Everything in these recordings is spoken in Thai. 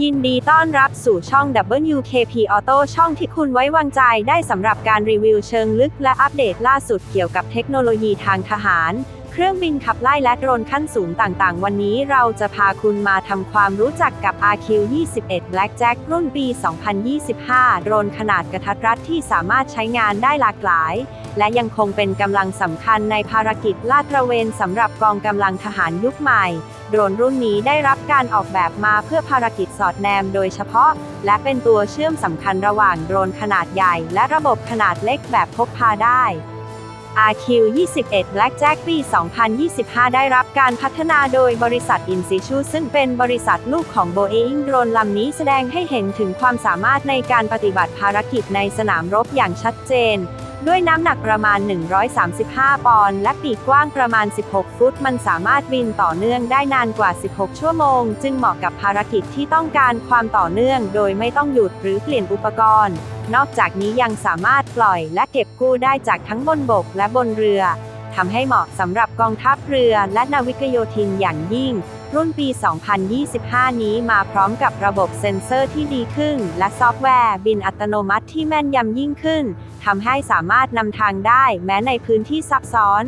ยินดีต้อนรับสู่ช่อง WKP Auto ช่องที่คุณไว้วางใจได้สำหรับการรีวิวเชิงลึกและอัปเดตล่าสุดเกี่ยวกับเทคโนโลยีทางทหาร เครื่องบินขับไล่และโดรนขั้นสูงต่างๆ วันนี้เราจะพาคุณมาทำความรู้จักกับ RQ-21 Blackjack รุ่นปี 2025 โดรนขนาดกระทัดรัดที่สามารถใช้งานได้หลากหลาย และยังคงเป็นกำลังสำคัญในภารกิจลาดตระเวนสำหรับกองกำลังทหารยุคใหม่ โดรนรุ่นนี้ได้รับการออกแบบมาเพื่อภารกิจสอดแนมโดยเฉพาะ และเป็นตัวเชื่อมสำคัญระหว่างโดรนขนาดใหญ่ และระบบขนาดเล็กแบบพกพาได้ RQ-21 Blackjack ปี 2025 ได้รับการพัฒนาโดยบริษัท Insitu ซึ่งเป็นบริษัทลูกของ Boeing โดรนลำนี้แสดงให้เห็นถึงความสามารถในการปฏิบัติภารกิจในสนามรบอย่างชัดเจน ด้วยน้ำหนักประมาณ 135 ปอนด์และปีกกว้างประมาณ 16 ฟุต มันสามารถบินต่อเนื่องได้นานกว่า 16 ชั่วโมง จึงเหมาะกับภารกิจที่ต้องการความต่อเนื่อง โดยไม่ต้องหยุดหรือเปลี่ยนอุปกรณ์ นอกจากนี้ยังสามารถปล่อยและเก็บกู้ได้จากทั้งบนบกและบนเรือทำให้เหมาะสำหรับกองทัพเรือและนาวิกโยธินอย่างยิ่ง รุ่นปี 2025 นี้มาพร้อมกับระบบเซ็นเซอร์ที่ดีขึ้น และซอฟต์แวร์บินอัตโนมัติที่แม่นยำยิ่งขึ้น ทำให้สามารถนำทางได้แม้ในพื้นที่ซับซ้อน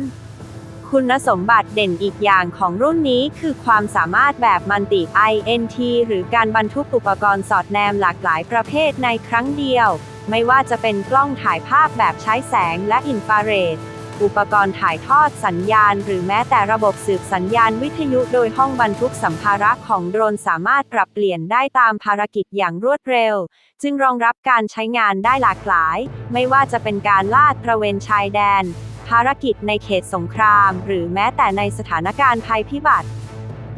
คุณสมบัติเด่นอีกอย่างของรุ่นนี้คือความสามารถแบบมันติ INT หรือการบรรทุกอุปกรณ์สอดแนมหลากหลายประเภทในครั้งเดียว ไม่ว่าจะเป็นกล้องถ่ายภาพแบบใช้แสงและอินฟราเรด อุปกรณ์ถ่ายทอดสัญญาณ หรือแม้แต่ระบบสืบสัญญาณวิทยุโดยห้องบรรทุกสัมภาระของโดรนสามารถปรับเปลี่ยนได้ตามภารกิจอย่างรวดเร็ว จึงรองรับการใช้งานได้หลากหลาย ไม่ว่าจะเป็นการลาดตระเวนชายแดน ภารกิจในเขตสงคราม หรือแม้แต่ในสถานการณ์ภัยพิบัติ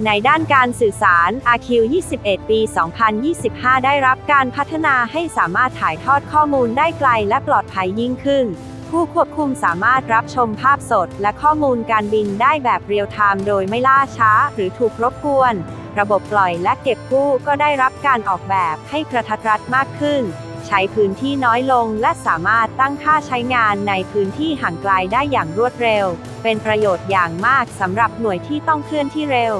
ในด้านการสื่อสาร RQ21 ปี 2025 ได้รับการพัฒนาให้สามารถถ่ายทอดข้อมูลได้ไกลและปลอดภัยยิ่งขึ้น ผู้ควบคุมสามารถรับชมภาพสด และข้อมูลการบินได้แบบเรียลไทม์โดยไม่ล่าช้า หรือถูกรบกวน ระบบปล่อยและเก็บกู้ก็ได้รับการออกแบบให้กระทัดรัดมากขึ้น ใช้พื้นที่น้อยลงและสามารถตั้งค่าใช้งานในพื้นที่ห่างไกลได้อย่างรวดเร็ว เป็นประโยชน์อย่างมากสำหรับหน่วยที่ต้องเคลื่อนที่เร็ว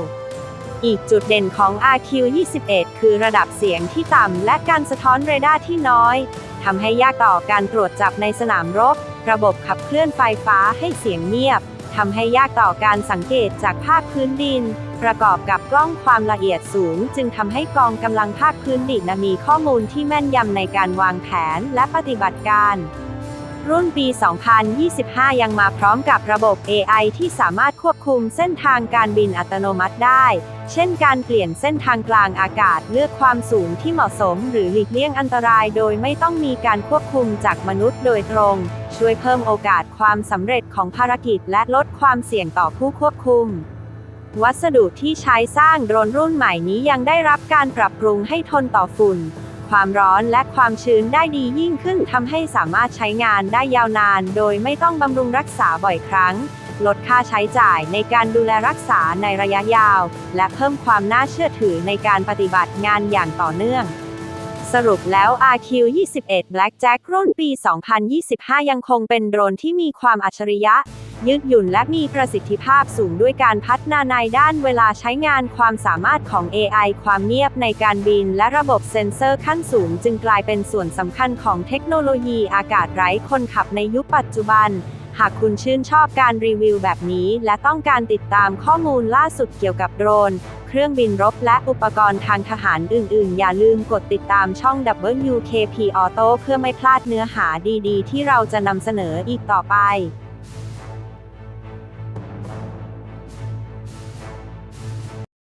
อีกจุดเด่นของ RQ21 คือระดับเสียงที่ต่ำและการสะท้อนเรดาร์ที่น้อย ทำให้ยากต่อการตรวจจับในสนามรบ ระบบขับเคลื่อนไฟฟ้าให้เสียงเงียบทำให้ยากต่อการสังเกตจากภาคพื้นดิน ประกอบกับกล้องความละเอียดสูง จึงทำให้กองกำลังภาคพื้นดินมีข้อมูลที่แม่นยำในการวางแผนและปฏิบัติการ รุ่นปี 2025 ยังมาพร้อมกับระบบ AI ที่สามารถควบคุมเส้นทางการบินอัตโนมัติได้ เช่นการเปลี่ยนเส้นทางกลางอากาศเลือกความสูงที่เหมาะสม หรือหลีกเลี่ยงอันตรายโดยไม่ต้องมีการควบคุมจากมนุษย์โดยตรง ช่วยเพิ่มโอกาสความสำเร็จของภารกิจและลดความเสี่ยงต่อผู้ควบคุม วัสดุที่ใช้สร้างโดรนรุ่นใหม่นี้ยังได้รับการปรับปรุงให้ทนต่อฝุ่น ความร้อนและความชื้นได้ดียิ่งขึ้นทำให้สามารถใช้งานได้ยาวนาน โดยไม่ต้องบำรุงรักษาบ่อยครั้ง ลดค่าใช้จ่ายในการดูแลรักษาในระยะยาว และเพิ่มความน่าเชื่อถือในการปฏิบัติงานอย่างต่อเนื่อง สรุปแล้ว RQ21 Blackjack รุ่นปี 2025 ยังคงเป็นโดรนที่มีความอัจฉริยะ ยืดหยุ่นและมีประสิทธิภาพสูงด้วยการพัฒนาในด้านเวลาใช้งานความสามารถของ AI ความเงียบในการบิน และระบบเซ็นเซอร์ขั้นสูง จึงกลายเป็นส่วนสำคัญของเทคโนโลยีอากาศไร้คนขับในยุคปัจจุบันหากคุณชื่นชอบการรีวิวแบบนี้ และต้องการติดตามข้อมูลล่าสุดเกี่ยวกับโดรนเครื่องบินรบและอุปกรณ์ทางทหารอื่น ๆ อย่าลืมกดติดตามช่อง WKP Auto เพื่อไม่พลาดเนื้อหาดี ๆ ที่เราจะนำเสนออีกต่อไป